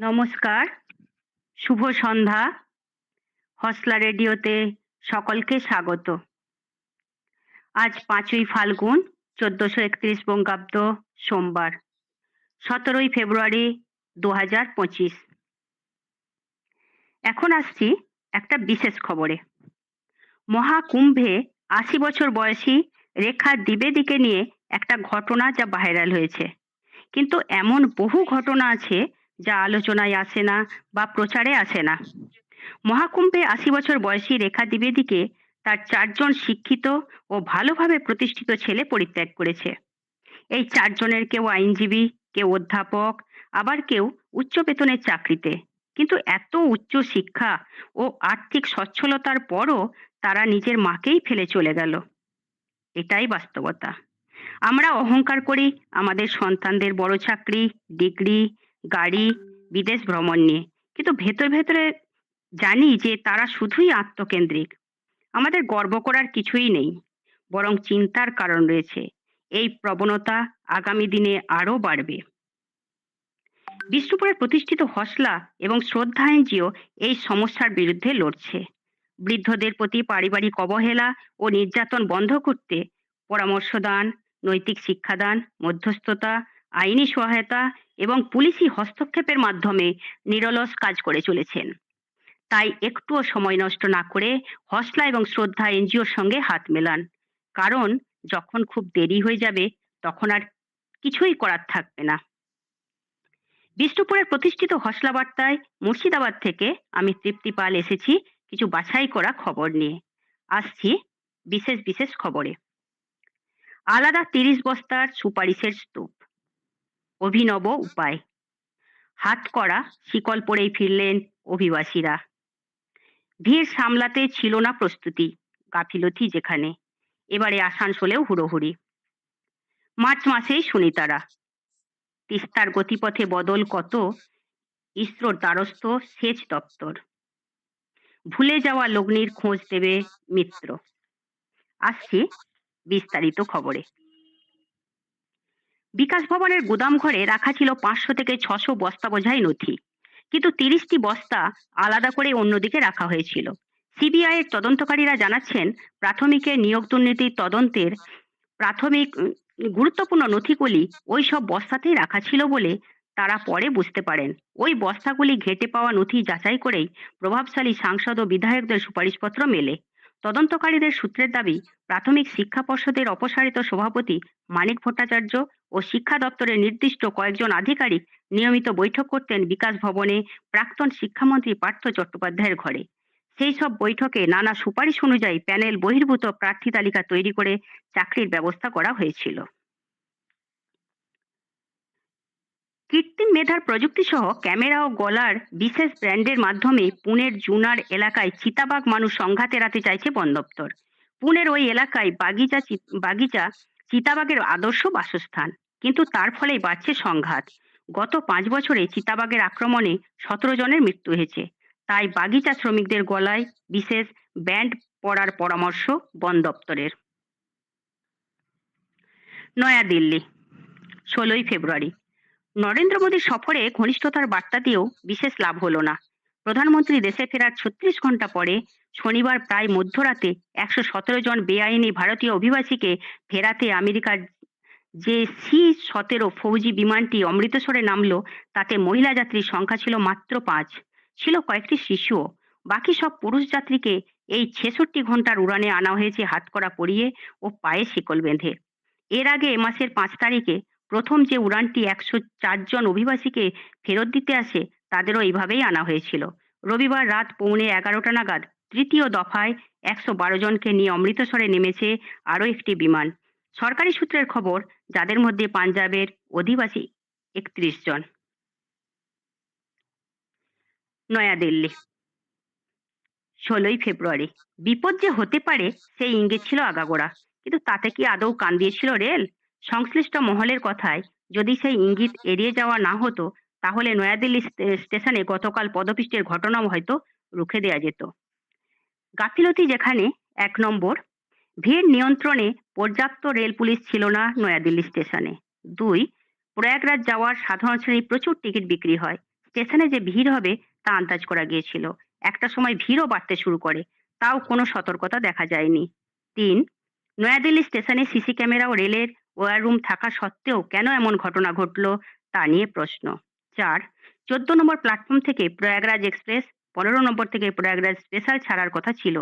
নমস্কার, শুভ সন্ধ্যা। হসলা রেডিওতে সকলকে স্বাগত। আজ পাঁচই ফাল্গুন, চোদ্দশো একত্রিশ বঙ্গাব্দ সোমবার, সতেরোই ফেব্রুয়ারি দু হাজার পঁচিশ। এখন আসছি একটা বিশেষ খবরে। মহাকুম্ভে আশি বছর বয়সী রেখা দ্বিবেদীকে নিয়ে একটা ঘটনা যা ভাইরাল হয়েছে। কিন্তু এমন বহু ঘটনা আছে যা আলোচনায় আসে না বা প্রচারে আসে না। মহাকুম্ভে আশি বছর বয়সী রেখা দ্বিবেদীকে তার চারজন শিক্ষিত ও ভালোভাবে প্রতিষ্ঠিত ছেলে পরিত্যাগ করেছে। এই চারজনের কেউ আইনজীবী, কেউ অধ্যাপক, আবার কেউ উচ্চ বেতনের চাকরিতে। কিন্তু এত উচ্চ শিক্ষা ও আর্থিক সচ্ছলতার পরও তারা নিজের মাকেই ফেলে চলে গেল। এটাই বাস্তবতা। আমরা অহংকার করি, আমাদের সন্তানদের বড় চাকরি, ডিগ্রি, গাড়ি, বিদেশ ভ্রমণ নিয়ে। কিন্তু ভেতর ভেতরে জানি যে তারা শুধুই আত্মকেন্দ্রিক। আমাদের গর্ব করার কিছুই নেই, বরং চিন্তার কারণ রয়েছে। এই প্রবণতা আগামী দিনে আরও বাড়বে। বিষ্ণুপুরের প্রতিষ্ঠিত হসলা এবং শ্রদ্ধা এনজিও এই সমস্যার বিরুদ্ধে লড়ছে। বৃদ্ধদের প্রতি পারিবারিক অবহেলা ও নির্যাতন বন্ধ করতে পরামর্শদান নৈতিক শিক্ষাদান, মধ্যস্থতা, আইনি সহায়তা এবং পুলিশি হস্তক্ষেপের মাধ্যমে নিরলস কাজ করে চলেছেন। তাই একটুও সময় নষ্ট না করে হসলা এবং শ্রদ্ধা এনজিওর সঙ্গে হাত মেলান। কারণ যখন খুব দেরি হয়ে যাবে, তখন আর কিছুই করার থাকবে না। বিষ্ণুপুরের প্রতিষ্ঠিত হসলা বার্তায় মুর্শিদাবাদ থেকে আমি তৃপ্তি পাল এসেছি কিছু বাছাই করা খবর নিয়ে। আসছি বিশেষ বিশেষ খবরে। আলাদা তিরিশ বস্তার সুপারিশের স্তূপ। অভিনব উপায়। হাত করা, শিকল পরেই ফিরলেন অভিবাসীরা। ভিড় সামলাতে ছিল না প্রস্তুতি, গাফিলতি যেখানে। এবারে আসানসোলেও হুড়োহুড়ি। মার্চ মাসেই শুনি তারা তিস্তার গতিপথে বদল কত, ইসরোর দ্বারস্থ সেচ দপ্তর। ভুলে যাওয়া লগ্নির খোঁজ দেবে মিত্র। আসছি বিস্তারিত খবরে। বিকাশ ভবনের গুদাম ঘরে রাখা ছিল পাঁচশো থেকে ছশো বস্তা বোঝাই নথি। কিন্তু তিরিশটি বস্তা আলাদা করে অন্যদিকে রাখা হয়েছিল। সিবিআই এর তদন্তকারীরা জানাচ্ছেন, প্রাথমিকে নিয়োগ দুর্নীতির তদন্তের প্রাথমিক গুরুত্বপূর্ণ নথিগুলি ওই সব বস্তাতেই রাখা ছিল বলে তারা পরে বুঝতে পারেন। ওই বস্তাগুলি ঘেটে পাওয়া নথি যাচাই করেই প্রভাবশালী সাংসদ ও বিধায়কদের সুপারিশপত্র মেলে। তদন্তকারীদের সূত্রের দাবি, প্রাথমিক শিক্ষা পর্ষদের অপসারিত সভাপতি মানিক ভট্টাচার্য ও শিক্ষা দপ্তরের নির্দিষ্ট কয়েকজন আধিকারিক নিয়মিত বৈঠক করতেন বিকাশ ভবনে প্রাক্তন শিক্ষামন্ত্রী পার্থ চট্টোপাধ্যায়ের ঘরে। সেই সব বৈঠকে নানা সুপারিশ অনুযায়ী প্যানেল বহির্ভূত প্রার্থী তালিকা তৈরি করে চাকরির ব্যবস্থা করা হয়েছিল। কৃত্রিম মেধার প্রযুক্তি সহ ক্যামেরা ও গলার বিশেষ ব্র্যান্ডের মাধ্যমে পুনের জুনার এলাকায় চিতাবাঘ মানুষ সংঘাত এড়াতে চাইছে বন দপ্তর। পুনের ওই এলাকায় বাগিচা বাগিচা চিতাবাঘের আদর্শ বাসস্থান, কিন্তু তার ফলেই বাড়ছে সংঘাত। গত পাঁচ বছরে চিতাবাঘের আক্রমণে সতেরো জনের মৃত্যু হয়েছে। তাই বাগিচা শ্রমিকদের গলায় বিশেষ ব্যান্ড পড়ার পরামর্শ বন দপ্তরের। নয়াদিল্লি, ষোলোই ফেব্রুয়ারি। নরেন্দ্র মোদীর সফরে ঘনিষ্ঠতার বার্তা দিয়েও বিশেষ লাভ হলো না। প্রধানমন্ত্রী দেশে ফেরার ছত্রিশ ঘণ্টা পরে শনিবার প্রায় মধ্যরাতে একশো সতেরো জন বেআইনি ভারতীয় অভিবাসীকে ফেরাতে আমেরিকার যে সি সতেরো ফৌজি বিমানটি অমৃতসরে নামলো, তাতে মহিলা যাত্রীর সংখ্যা ছিল মাত্র পাঁচ। ছিল কয়েকটি শিশুও। বাকি সব পুরুষ যাত্রীকে এই ছেষট্টি ঘণ্টার উড়ানে আনা হয়েছে হাতকড়া পরিয়ে ও পায়ে শিকল বেঁধে। এর আগে এ মাসের পাঁচ তারিখে প্রথম যে উড়ানটি একশো চারজন অভিবাসীকে ফেরত দিতে আসে, তাদেরও এইভাবেই আনা হয়েছিল। রবিবার রাত পৌনে এগারোটা নাগাদ তৃতীয় দফায় একশো বারো জনকে নিয়ে অমৃতসরে নেমেছে আরও একটি বিমান। সরকারি সূত্রের খবর, যাদের মধ্যে পাঞ্জাবের অধিবাসী একত্রিশ জন। নয়াদিল্লি, ষোলোই ফেব্রুয়ারি। বিপদ যে হতে পারে, সেই ইঙ্গিত ছিল আগাগোড়া। কিন্তু তাতে কি আদৌ কান দিয়েছিল রেল? সংশ্লিষ্ট মহলের কথায় যদি সেই ইঙ্গিত এড়িয়ে যাওয়া না হতো, তাহলে নয়াদিল্লি স্টেশনে গতকাল পদপিষ্টের ঘটনাও হয়তো রুখে দেওয়া যেত। গাফিলতি যেখানে, এক নম্বর, ভিড় নিয়ন্ত্রণে পর্যাপ্ত রেল পুলিশ ছিল না নয়াদিল্লি স্টেশনে। দুই, প্রয়াগরাজ যাওয়ার সাধারণ শ্রেণির প্রচুর টিকিট বিক্রি হয়। স্টেশনে যে ভিড় হবে তা আন্দাজ করা গিয়েছিল। একটা সময় ভিড়ও বাড়তে শুরু করে, তাও কোনো সতর্কতা দেখা যায়নি। তিন, নয়াদিল্লি স্টেশনে সিসি ক্যামেরা ও রেলের ওয়ার রুম থাকা সত্ত্বেও কেন এমন ঘটনা ঘটলো তা নিয়ে প্রশ্ন। চার, চোদ্দ নম্বর প্ল্যাটফর্ম থেকে প্রয়াগরাজ এক্সপ্রেস, পনেরো নম্বর থেকে প্রয়াগরাজ স্পেশাল ছাড়ার কথা ছিল,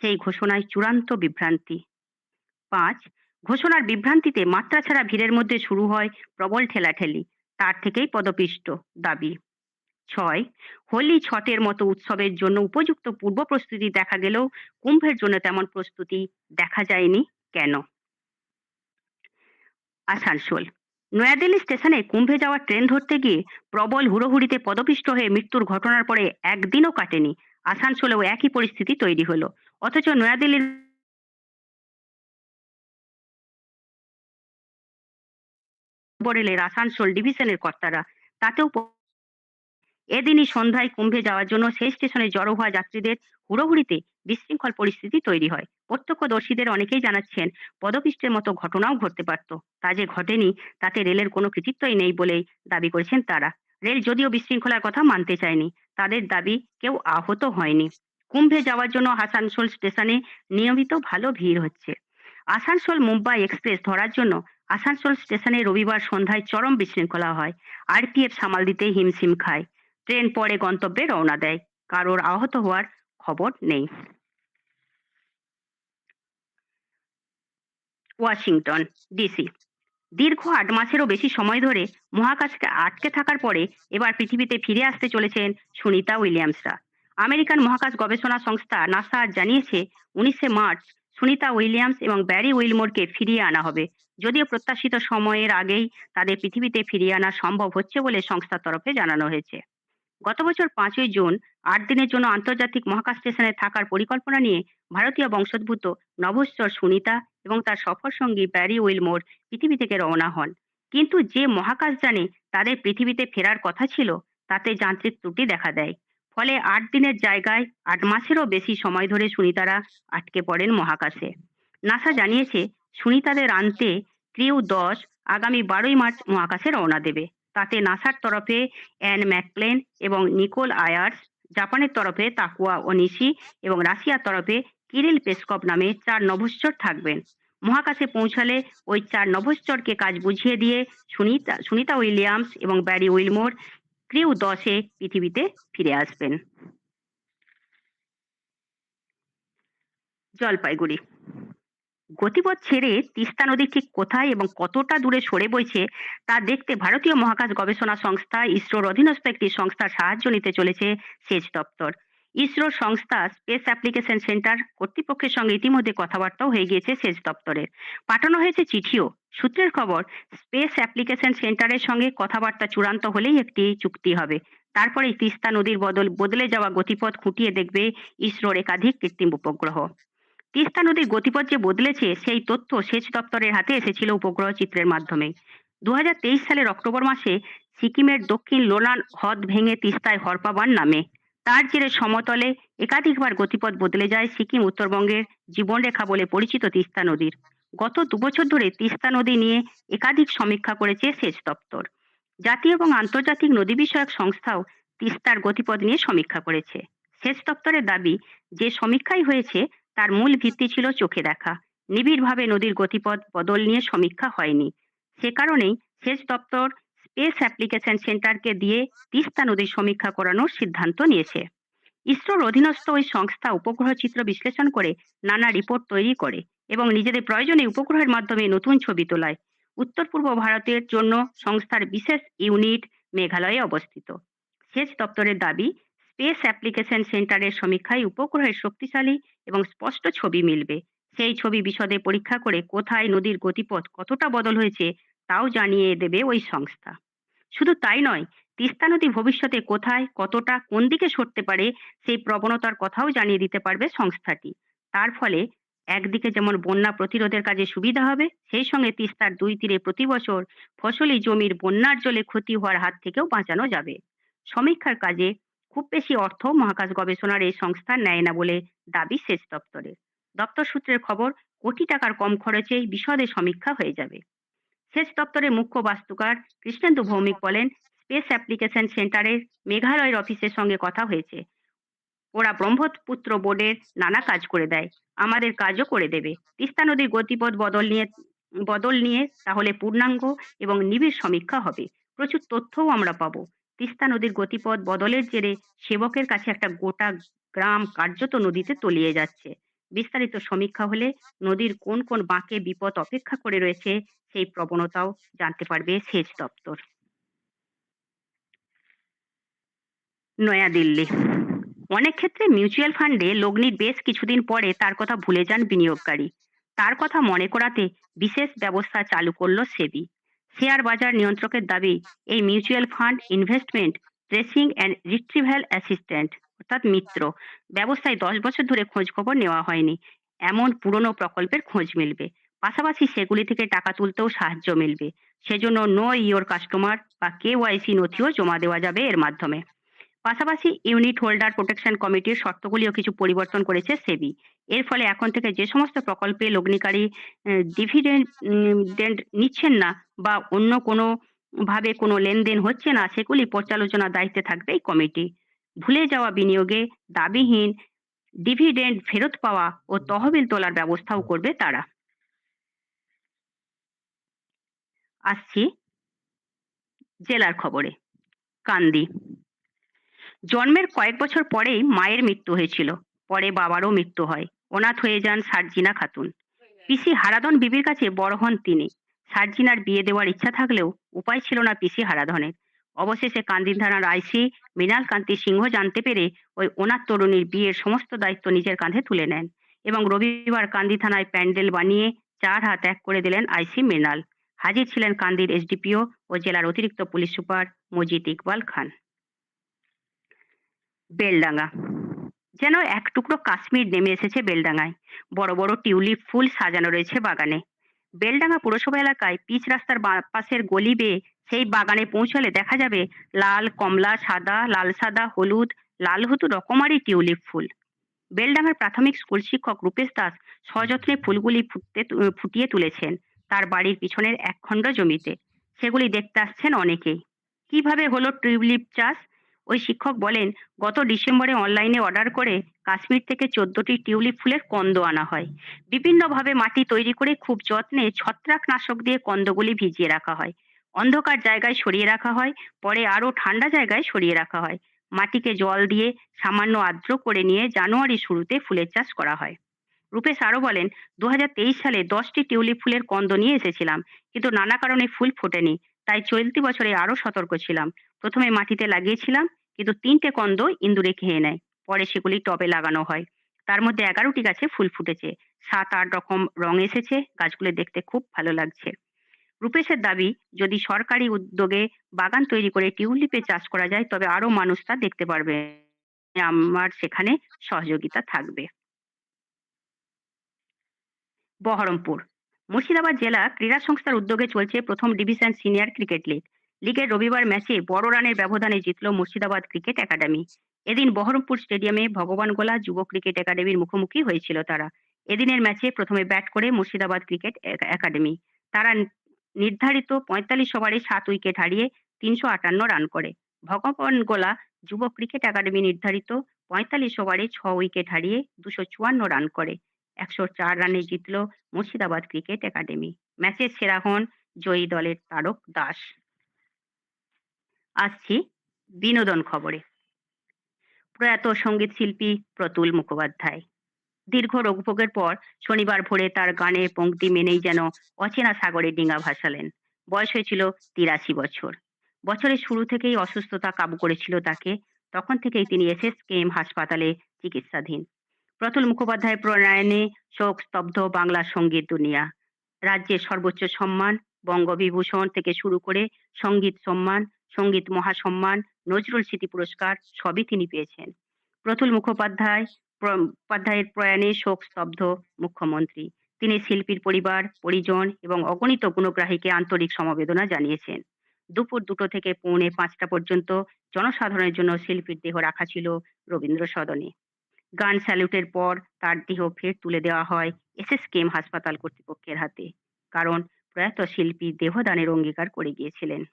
সেই ঘোষণায় চূড়ান্ত বিভ্রান্তি। পাঁচ, ঘোষণার বিভ্রান্তিতে মাত্রা ছাড়া ভিড়ের মধ্যে শুরু হয় প্রবল ঠেলাঠেলি, তার থেকেই পদপিষ্ট দাবি। ছয়, হোলি ছটের মতো উৎসবের জন্য উপযুক্ত পূর্ব প্রস্তুতি দেখা গেলেও কুম্ভের জন্য তেমন প্রস্তুতি দেখা যায়নি কেন? আসানসোল। নয়াদিল্লি স্টেশনে কুম্ভে যাওয়ার ট্রেন ধরতে গিয়ে প্রবল হুড়োহুড়িতে পদপিষ্ট হয়ে মৃত্যুর ঘটনার পরে একদিনও কাটেনি। আসানসোলেও একই পরিস্থিতি তৈরি হল। অথচ নয়াদিল্লির রেলের আসানসোল ডিভিশনের কর্তারা তাতেও এদিনই সন্ধ্যায় কুম্ভে যাওয়ার জন্য সেই স্টেশনে জড়ো হওয়া যাত্রীদের হুড়োহুড়িতে বিশৃঙ্খল পরিস্থিতি তৈরি হয়। প্রত্যক্ষদর্শীদের অনেকেই জানাচ্ছেন, পদপিষ্টের মতো ঘটনাও ঘটতে পারত। তা যে ঘটেনি, তাতে রেলের কোনো কৃতিত্বই নেই বলেই দাবি করেছেন তারা। রেল যদিও বিশৃঙ্খলার কথা মানতে চায়নি, তাদের দাবি কেউ আহত হয়নি। কুম্ভে যাওয়ার জন্য আসানসোল স্টেশনে নিয়মিত ভালো ভিড় হচ্ছে। আসানসোল মুম্বাই এক্সপ্রেস ধরার জন্য আসানসোল স্টেশনে রবিবার সন্ধ্যায় চরম বিশৃঙ্খলা হয়। আরপিএফ সামাল দিতে হিমশিম খায়। ট্রেন পরে গন্তব্যে রওনা দেয়। কারোর আহত হওয়ার খবর নেই। Washington, DC. দীর্ঘ আট মাসেরও বেশি সময় ধরে মহাকাশকে আটকে থাকার পরে এবার পৃথিবীতে ফিরে আসতে চলেছেন সুনিতা উইলিয়ামসরা। আমেরিকান মহাকাশ গবেষণা সংস্থা নাসা জানিয়েছে, উনিশে মার্চ সুনিতা উইলিয়ামস এবং ব্যারি উইলমোরকে ফিরিয়ে আনা হবে। যদিও প্রত্যাশিত সময়ের আগেই তাদের পৃথিবীতে ফিরিয়ে আনা সম্ভব হচ্ছে বলে সংস্থার তরফে জানানো হয়েছে। গত বছর পাঁচই জুন আট দিনের জন্য আন্তর্জাতিক মহাকাশ স্টেশনে থাকার পরিকল্পনা নিয়ে ভারতীয় বংশোদ্ভূত নভশ্চর সুনিতা এবং তার সফর সঙ্গী ব্যারি উইলমোর পৃথিবী থেকে রওনা হন। কিন্তু যে মহাকাশ জানে তাদের পৃথিবীতে ফেরার কথা ছিল, তাতে যান্ত্রিক ত্রুটি দেখা দেয়। ফলে আট দিনের জায়গায় আট মাসেরও বেশি সময় ধরে সুনিতারা আটকে পড়েন মহাকাশে। নাসা জানিয়েছে, সুনিতাদের আনতে ক্রিউ দশ আগামী বারোই মার্চ মহাকাশে রওনা দেবে। তাতে নাসার তরফে অ্যান ম্যাকপ্লেন এবং নিকোল আয়ার্স, জাপানের তরফে তাকুয়া ওনিশি এবং রাশিয়ার তরফে কিরিল পেসকপ নামে চার নভশ্চর থাকবেন। মহাকাশে পৌঁছালে ওই চার নভশ্চরকে কাজ বুঝিয়ে দিয়ে সুনিতা সুনিতা উইলিয়ামস এবং ব্যারি উইলমোর ক্রিউ দশে পৃথিবীতে ফিরে আসবেন। জলপাইগুড়ি। গতিপথ ছেড়ে তিস্তা নদী ঠিক কোথায় এবং কতটা দূরে সরে বইছে, তা দেখতে ভারতীয় মহাকাশ গবেষণা সংস্থা ইসরোর অধীনস্থ একটি সংস্থার সাহায্য নিতে চলেছে সেচ দপ্তর। ইসরোর সংস্থা স্পেস অ্যাপ্লিকেশন সেন্টার কর্তৃপক্ষের সঙ্গে ইতিমধ্যে কথাবার্তাও হয়ে গিয়েছে সেচ দপ্তরের। পাঠানো হয়েছে চিঠিও। সূত্রের খবর স্পেস অ্যাপ্লিকেশন সেন্টারের সঙ্গে কথাবার্তা চূড়ান্ত হলেই একটি চুক্তি হবে। তারপরে তিস্তা নদীর বদল বদলে যাওয়া গতিপথ খুঁটিয়ে দেখবে ইসরোর একাধিক কৃত্রিম উপগ্রহ। তিস্তা নদীর গতিপথ যে বদলেছে, সেই তথ্য সেচ দপ্তরের হাতে এসেছিল উপগ্রহ চিত্রের মাধ্যমে। দুহাজার তেইশ সালের অক্টোবর মাসে সিকিমের দক্ষিণ লোনান হ্রদ ভেঙে তিস্তায় হরপাবান নামে। তার জেরে সমতলে একাধিকবার গতিপথ বদলে যায় সিকিম উত্তরবঙ্গের জীবনরেখা বলে পরিচিত তিস্তা নদীর। গত দুবছর ধরে তিস্তা নদী নিয়ে একাধিক সমীক্ষা করেছে সেচ দপ্তর। জাতীয় এবং আন্তর্জাতিক নদী বিষয়ক সংস্থাও তিস্তার গতিপথ নিয়ে সমীক্ষা করেছে। সেচ দপ্তরের দাবি, যে সমীক্ষাই হয়েছে তার মূল ভিত্তি ছিল চোখে দেখা। নিবিড়ভাবে নদীর গতিপথ বদল নিয়ে সমীক্ষা হয়নি। সে কারণেই সেচ দপ্তর স্পেস অ্যাপ্লিকেশন সেন্টারকে দিয়ে তিস্তা নদীর সমীক্ষা করানোর সিদ্ধান্ত নিয়েছে। ইসরোর অধীনস্থ ওই সংস্থা উপগ্রহ চিত্র বিশ্লেষণ করে নানা রিপোর্ট তৈরি করে এবং নিজেদের প্রয়োজনে উপগ্রহের মাধ্যমে নতুন ছবি তোলায়। উত্তর পূর্ব ভারতের জন্য সংস্থার বিশেষ ইউনিট মেঘালয়ে অবস্থিত। সেচ দপ্তরের দাবি স্পেস অ্যাপ্লিকেশন সেন্টারের সমীক্ষায় উপগ্রহের শক্তিশালী এবং স্পষ্ট ছবি মিলবে। সেই ছবি বিশদে পরীক্ষা করে কোথায় নদীর গতিপথ কতটা বদল হয়েছে তাও জানিয়ে দেবে ওই সংস্থা। শুধু তাই নয়, তিস্তা নদী ভবিষ্যতে কোথায়, কতটা, কোন দিকে সরতে পারে সেই প্রবণতার কথাও জানিয়ে দিতে পারবে সংস্থাটি। তার ফলে একদিকে যেমন বন্যা প্রতিরোধের কাজে সুবিধা হবে, সেই সঙ্গে তিস্তার দুই তীরে প্রতি বছর ফসলি জমির বন্যার জলে ক্ষতি হওয়ার হাত থেকেও বাঁচানো যাবে। সমীক্ষার কাজে খুব বেশি অর্থ মহাকাশ গবেষণার এই সংস্থা নেয় না বলে দাবি সেচ দপ্তরের। দপ্তর সূত্রের খবর, কোটি টাকার কম খরচেই বিশদে সমীক্ষা হয়ে যাবে। সেচ দপ্তরের মুখ্য বাস্তুকার কৃষ্ণেন্দু ভৌমিক বলেন, স্পেস অ্যাপ্লিকেশন সেন্টারের মেঘালয়ের অফিসের সঙ্গে কথা হয়েছে। ওরা ব্রহ্মপুত্র বোর্ডের নানা কাজ করে দেয়, আমাদের কাজও করে দেবে। তিস্তা নদীর গতিপথ বদল নিয়ে বদল নিয়ে তাহলে পূর্ণাঙ্গ এবং নিবিড় সমীক্ষা হবে। প্রচুর তথ্যও আমরা পাবো। তিস্তা নদীর গতিপথ বদলের জেরে সেবকের কাছে একটা গোটা গ্রাম কার্যত নদীতে তলিয়ে যাচ্ছে। বিস্তারিত সমীক্ষা হলে নদীর কোন কোন বাঁকে বিপদ অপেক্ষা করে রয়েছে সেই প্রবণতাও জানতে পারবে সেচ দপ্তর। নয়াদিল্লি। অনেক ক্ষেত্রে মিউচুয়াল ফান্ডে লগ্নির বেশ কিছুদিন পরে তার কথা ভুলে যান বিনিয়োগকারী। তার কথা মনে করাতে বিশেষ ব্যবস্থা চালু করল সেবি। শেয়ার বাজার নিয়ন্ত্রকের দাবি, এই mutual fund investment, tracing and retrieval assistant, অর্থাৎ মিত্র ব্যবস্থায় দশ বছর ধরে খোঁজ খবর নেওয়া হয়নি। এমন পুরনো প্রকল্পের খোঁজ মিলবে। পাশাপাশি সেগুলি থেকে টাকা তুলতেও সাহায্য মিলবে। সেজন্য নো ইয়োর কাস্টমার বা কে ওয়াইসি নথিও জমা দেওয়া যাবে এর মাধ্যমে। পাশাপাশি ইউনিট হোল্ডার প্রোটেকশন কমিটির শর্তগুলিও কিছু পরিবর্তন করেছে সেবি। এর ফলে এখন থেকে যে সমস্ত প্রকল্পে লগ্নিকারী ডিভিডেন্ড নিচ্ছেন না বা অন্য কোনো ভাবে কোনো লেনদেন হচ্ছে না, সেগুলি পর্যালোচনার দায়িত্বে থাকবে এই কমিটি। ভুলে যাওয়া বিনিয়োগে দাবিহীন ডিভিডেন্ড ফেরত পাওয়া ও তহবিল তোলার ব্যবস্থাও করবে তারা। আসছি জেলার খবরে, কান্দি। জন্মের কয়েক বছর পরেই মায়ের মৃত্যু হয়েছিল। পরে বাবারও মৃত্যু হয়। অনাথ হয়ে যান সার্জিনা খাতুন। পিসি হারাধন বিবির কাছে বড় হন তিনি। সার্জিনার বিয়ে দেওয়ার ইচ্ছা থাকলেও উপায় ছিল না পিসি হারাধনের। অবশেষে কান্দিন থানার আইসি মৃণাল কান্তি সিংহ জানতে পেরে ওই অনাথ তরুণীর বিয়ের সমস্ত দায়িত্ব নিজের কাঁধে তুলে নেন এবং রবিবার কান্দি থানায় প্যান্ডেল বানিয়ে চার হাত এক করে দিলেন আইসি মৃণাল। হাজির ছিলেন কান্দির এসডিপিও ও জেলার অতিরিক্ত পুলিশ সুপার মজিদ ইকবাল খান। বেলডাঙ্গা। যেন এক টুকরো কাশ্মীর নেমে এসেছে বেলডাঙ্গায়। বড় বড় টিউলিপ ফুল সাজানো রয়েছে বাগানে। বেলডাঙ্গা পুরসভা এলাকায় পিচ রাস্তার পাশের গলি বেয়ে সেই বাগানে পৌঁছলে দেখা যাবে লাল, কমলা, সাদা, লাল সাদা, হলুদ, লাল হতু রকমারি টিউলিপ ফুল। বেলডাঙ্গার প্রাথমিক স্কুল শিক্ষক রূপেশ দাস সযত্নে ফুলগুলি ফুটতে ফুটিয়ে তুলেছেন। তার বাড়ির পিছনের এক খণ্ড জমিতে। সেগুলি দেখতে আসছেন অনেকেই। কীভাবে হলো টিউলিপ চাষ? ওই শিক্ষক বলেন, গত ডিসেম্বরে অনলাইনে অর্ডার করে কাশ্মীর থেকে চোদ্দটি টিউলিপ ফুলের কন্দ আনা হয়। বিভিন্নভাবে মাটি তৈরি করে খুব যত্নে ছত্রাকনাশক দিয়ে কন্দগুলি ভিজিয়ে রাখা হয়। অন্ধকার জায়গায় সরিয়ে রাখা হয়, পরে আরও ঠান্ডা জায়গায় সরিয়ে রাখা হয়। মাটিকে জল দিয়ে সামান্য আর্দ্র করে নিয়ে জানুয়ারি শুরুতে ফুলের চাষ করা হয়। রূপেশ আরও বলেন দু হাজার তেইশ সালে দশটি টিউলিপ ফুলের কন্দ নিয়ে এসেছিলাম, কিন্তু নানা কারণে ফুল ফোটেনি, তাই চলতি বছরে আরও সতর্ক ছিলাম। প্রথমে মাটিতে লাগিয়েছিলাম কিন্তু তিনটে কন্দ ইন্দুরে খেয়ে নেয়। পরে সেগুলি টবে লাগানো হয়। তার মধ্যে এগারোটি গাছে ফুল ফুটেছে। সাত, আট রকম রং এসেছে। গাছগুলো দেখতে খুব ভালো লাগছে। রূপেশের দাবি, যদি সরকারি উদ্যোগে বাগান তৈরি করে টিউলিপে চাষ করা যায়, তবে আরও মানুষ তা দেখতে পারবে। আমার সেখানে সহযোগিতা থাকবে। বহরমপুর। মুর্শিদাবাদ জেলা ক্রীড়া সংস্থার উদ্যোগে চলছে প্রথম ডিভিশন সিনিয়র ক্রিকেট লিগ। লিগের রবিবার ম্যাচে বড় রানের ব্যবধানে জিতল মুর্শিদাবাদ ক্রিকেট একাডেমি। এদিন বহরমপুর স্টেডিয়ামে ভগবান গোলা যুব ক্রিকেট একাডেমির মুখোমুখি হয়েছিল তারা। এদিনের ম্যাচে প্রথমে ব্যাট করে মুর্শিদাবাদ ক্রিকেট একাডেমি। তারা নির্ধারিত পঁয়তাল্লিশ ওভারে সাত উইকেট হারিয়ে তিনশো আটান্ন রান করে। ভগবান গোলা যুব ক্রিকেট একাডেমি নির্ধারিত পঁয়তাল্লিশ ওভারে ছ উইকেট হারিয়ে দুশো চুয়ান্ন রান করে। একশো চার রানে জিতল মুর্শিদাবাদ ক্রিকেট একাডেমি। ম্যাচের সেরা হন জয়ী দলের তারক দাস। আসছি বিনোদন খবরে। প্রয়াত সংগীত শিল্পী প্রতুল মুখোপাধ্যায়। দীর্ঘ রোগভোগের পর শনিবার ভোরে তার গানে পঙ্ক্তি মেনেই যেন অচেনা সাগরে ডিঙা ভাসালেন। বয়স হয়েছিল তিরাশি বছর। বছরের শুরু থেকেই অসুস্থতা কাবু করেছিল তাকে। তখন থেকেই তিনি এসএসকেএম হাসপাতালে চিকিৎসাধীন। প্রতুল মুখোপাধ্যায় প্রণয়নে শোক স্তব্ধ বাংলা সংগীত দুনিয়া। রাজ্যের সর্বোচ্চ সম্মান, বঙ্গবিভূষণ থেকে শুরু করে সংগীত সম্মান সংগীত মহাসম্মান, নজরুল স্মৃতি পুরস্কার সবই তিনি পেয়েছেন। প্রতুল মুখোপাধ্যায় উপাধ্যায়ের প্রয়াণে শোক স্তব্ধ মুখ্যমন্ত্রী। তিনি শিল্পীর পরিবার, পরিজন এবং অগণিত গুণগ্রাহীকে আন্তরিক সমবেদনা জানিয়েছেন। দুপুর দুটো থেকে পৌনে পাঁচটা পর্যন্ত জনসাধারণের জন্য শিল্পীর দেহ রাখা ছিল রবীন্দ্র সদনে। গান স্যালুটের পর তার দেহ ফের তুলে দেওয়া হয় এসএসকেএম হাসপাতাল কর্তৃপক্ষের হাতে। কারণ প্রয়াত শিল্পী দেহদানের অঙ্গীকার করে গিয়েছিলেন।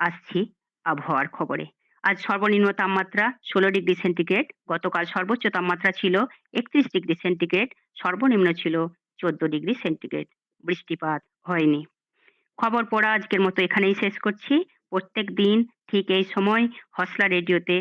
আসছি আবহাওয়ার খবরে। আজ সর্বনিম্ন তাপমাত্রা ষোলো ডিগ্রি সেন্টিগ্রেড, গতকাল সর্বোচ্চ তাপমাত্রা ছিল একত্রিশ ডিগ্রি সেন্টিগ্রেড, সর্বনিম্ন ছিল চোদ্দ ডিগ্রি সেন্টিগ্রেড। বৃষ্টিপাত হয়নি। খবর পড়া আজকের মতো এখানেই শেষ করছি। প্রত্যেক দিন ঠিক এই সময় হসলা রেডিওতে